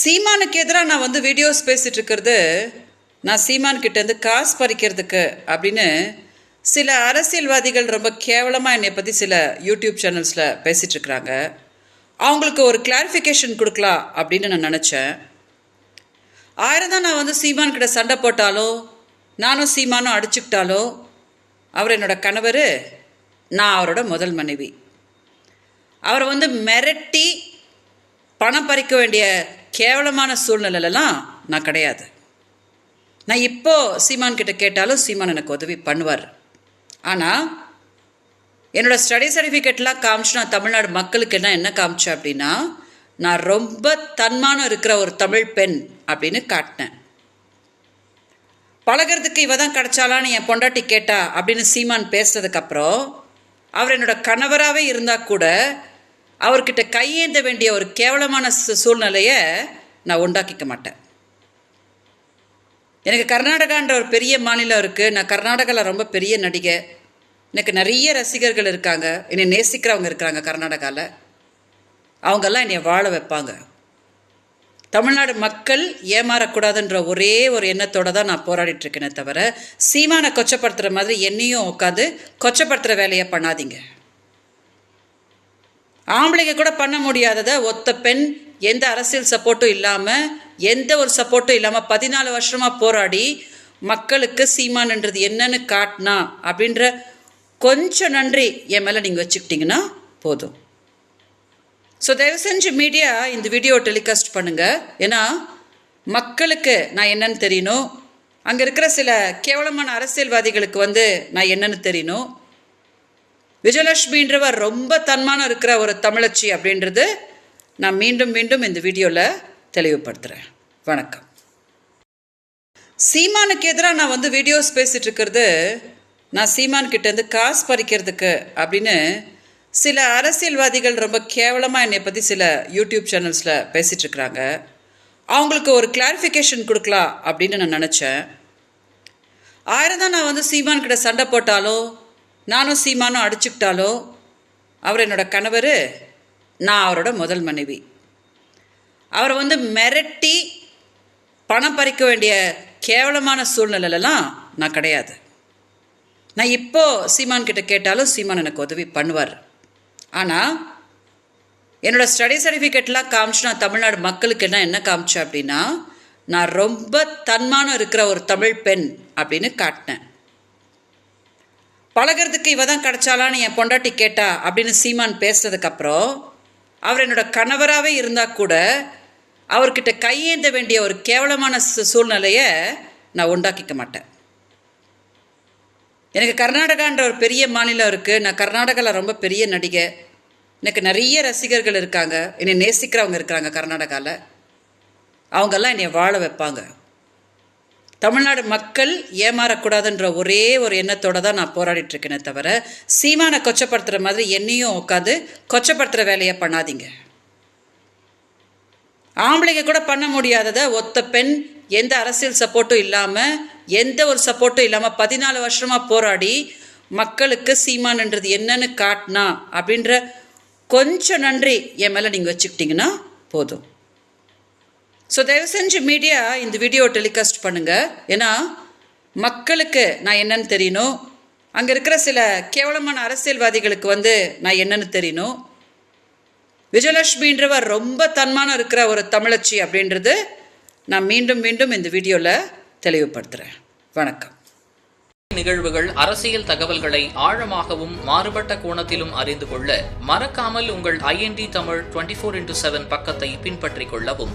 சீமானுக்கு எதிராக நான் வந்து வீடியோஸ் பேசிகிட்டு இருக்கிறது நான் சீமான் கிட்டேருந்து காசு பறிக்கிறதுக்கு அப்படின்னு சில அரசியல்வாதிகள் ரொம்ப கேவலமாக என்னை பற்றி சில யூடியூப் சேனல்ஸில் பேசிகிட்டு இருக்கிறாங்க அவங்களுக்கு ஒரு கிளாரிஃபிகேஷன் கொடுக்கலாம் அப்படின்னு நான் நினச்சேன். ஆயிரம் தான் நான் வந்து சீமான் கிட்ட சண்டை போட்டாலோ நானும் சீமானும் அடிச்சுக்கிட்டாலோ அவர் என்னோட கணவர் நான் அவரோட முதல் மனைவி. அவரை வந்து மிரட்டி பணம் பறிக்க வேண்டிய கேவலமான சூழ்நிலையிலலாம் நான் கிடையாது. நான் இப்போ சீமான் கிட்ட கேட்டாலும் சீமான் எனக்கு உதவி பண்ணுவார். ஆனால் என்னோட ஸ்டடி சர்டிஃபிகேட்லாம் காமிச்சு நான் தமிழ்நாடு மக்களுக்கு என்ன என்ன காமிச்சேன் அப்படின்னா நான் ரொம்ப தன்மானம் இருக்கிற ஒரு தமிழ் பெண் அப்படின்னு காட்டினேன். பழகிறதுக்கு இவ தான் கிடச்சாலான்னு என் பொண்டாட்டி கேட்டா அப்படின்னு சீமான் பேசுனதுக்கப்புறம் அவர் என்னோட கணவராகவே இருந்தால் கூட அவர்கிட்ட கையேந்த வேண்டிய ஒரு கேவலமான சூழ்நிலையை நான் உண்டாக்கிக்க மாட்டேன். எனக்கு கர்நாடகான்ற ஒரு பெரிய மாநிலம் இருக்குது நான் கர்நாடகாவில் ரொம்ப பெரிய நடிகை. எனக்கு நிறைய ரசிகர்கள் இருக்காங்க. என்னை நேசிக்கிறவங்க இருக்கிறாங்க கர்நாடகாவில் அவங்கெல்லாம் என்னை வாழ வைப்பாங்க. தமிழ்நாடு மக்கள் ஏமாறக்கூடாதுன்ற ஒரே ஒரு எண்ணத்தோடு தான் நான் போராடிட்டு இருக்கேனே தவிர சீமானை கொச்சப்படுத்துகிற மாதிரி என்னையும் உட்காந்து கொச்சப்படுத்துகிற வேலையை பண்ணாதீங்க. ஆம்பளைங்க கூட பண்ண முடியாததை ஒத்த பெண் எந்த அரசியல் சப்போர்ட்டும் இல்லாமல் எந்த ஒரு சப்போர்ட்டும் இல்லாமல் பதினாலு வருஷமாக போராடி மக்களுக்கு சீமானன்றது என்னன்னு காட்டினா அப்படின்ற கொஞ்சம் நன்றி என் மேலே நீங்கள் வச்சுக்கிட்டிங்கன்னா போதும். ஸோ தயவு செஞ்சு மீடியா இந்த வீடியோ டெலிகாஸ்ட் பண்ணுங்கள் ஏன்னா மக்களுக்கு நான் என்னன்னு தெரியணும். அங்கே இருக்கிற சில கேவலமான அரசியல்வாதிகளுக்கு வந்து நான் என்னன்னு தெரியணும். விஜயலட்சுமின்றவர் ரொம்ப தன்மானம் இருக்கிற ஒரு தமிழச்சி அப்படின்றது நான் மீண்டும் மீண்டும் இந்த வீடியோவில் தெளிவுபடுத்துகிறேன் வணக்கம். சீமானுக்கு எதிராக நான் வந்து வீடியோஸ் பேசிகிட்டு இருக்கிறது நான் சீமான்கிட்டேருந்து காசு பறிக்கிறதுக்கு அப்படின்னு சில அரசியல்வாதிகள் ரொம்ப கேவலமாக என்னை பற்றி சில யூடியூப் சேனல்ஸில் பேசிகிட்டு இருக்கிறாங்க. அவங்களுக்கு ஒரு கிளாரிஃபிகேஷன் கொடுக்கலாம் அப்படின்னு நான் நினச்சேன். ஆயிரம் தான் நான் வந்து சீமான் கிட்ட சண்டை போட்டாலும் நானும் சீமானும் அடிச்சுக்கிட்டாலோ அவர் என்னோட கணவர் நான் அவரோட முதல் மனைவி. அவரை வந்து மிரட்டி பணம் பறிக்க வேண்டிய கேவலமான சூழ்நிலையிலலாம் நான் கிடையாது. நான் இப்போ சீமான் கிட்ட கேட்டாலும் சீமான் எனக்கு உதவி பண்ணுவார். ஆனால் என்னோடய ஸ்டடி சர்டிஃபிகேட்லாம் காமிச்சு நான் தமிழ்நாடு மக்களுக்கு என்ன என்ன காமிச்சேன் அப்படின்னா நான் ரொம்ப தன்மானம் இருக்கிற ஒரு தமிழ் பெண் அப்படின்னு காட்டினேன். பழகிறதுக்கு இவ தான் கிடச்சாலான்னு என் பொண்டாட்டி கேட்டா அப்படின்னு சீமான் பேசுனதுக்கப்புறம் அவர் என்னோட கணவராகவே இருந்தால் கூட அவர்கிட்ட கையேந்த வேண்டிய ஒரு கேவலமான சூழ்நிலையை நான் உண்டாக்கிக்க மாட்டேன். எனக்கு கர்நாடகான்ற ஒரு பெரிய மாநிலம் இருக்குது நான் கர்நாடகாவில் ரொம்ப பெரிய நடிகை. எனக்கு நிறைய ரசிகர்கள் இருக்காங்க. என்னை நேசிக்கிறவங்க இருக்கிறாங்க கர்நாடகாவில் அவங்கெல்லாம் என்னை வாழ வைப்பாங்க. தமிழ்நாடு மக்கள் ஏமாறக்கூடாதுன்ற ஒரே ஒரு எண்ணத்தோட தான் நான் போராடிட்டு இருக்கேனே தவிர சீமானை கொச்சப்படுத்துகிற மாதிரி என்னையும் உட்காந்து கொச்சப்படுத்துகிற வேலையை பண்ணாதீங்க. ஆம்பளைங்க கூட பண்ண முடியாததை ஒத்த பெண் எந்த அரசியல் சப்போர்ட்டும் இல்லாமல் எந்த ஒரு சப்போர்ட்டும் இல்லாமல் பதினாலு வருஷமாக போராடி மக்களுக்கு சீமானன்றது என்னன்னு காட்டினா அப்படின்ற கொஞ்சம் நன்றி என் மேலே நீங்கள் வச்சுக்கிட்டிங்கன்னா போதும். ஸோ தயவு செஞ்சு மீடியா இந்த வீடியோ டெலிகாஸ்ட் பண்ணுங்கள் ஏன்னா மக்களுக்கு நான் என்னன்னு தெரியணும். அங்கே இருக்கிற சில கேவலமான அரசியல்வாதிகளுக்கு வந்து நான் என்னன்னு தெரியணும். விஜயலட்சுமின்றவர் ரொம்ப தன்மானம் இருக்கிற ஒரு தமிழச்சி அப்படின்றது நான் மீண்டும் மீண்டும் இந்த வீடியோவில் தெளிவுபடுத்துகிறேன் வணக்கம். நிகழ்வுகள் அரசியல் தகவல்களை ஆழமாகவும் மாறுபட்ட கோணத்திலும் அறிந்து கொள்ள மறக்காமல் உங்கள் INT Tamil twenty four into seven பக்கத்தை பின்பற்றிக் கொள்ளவும்.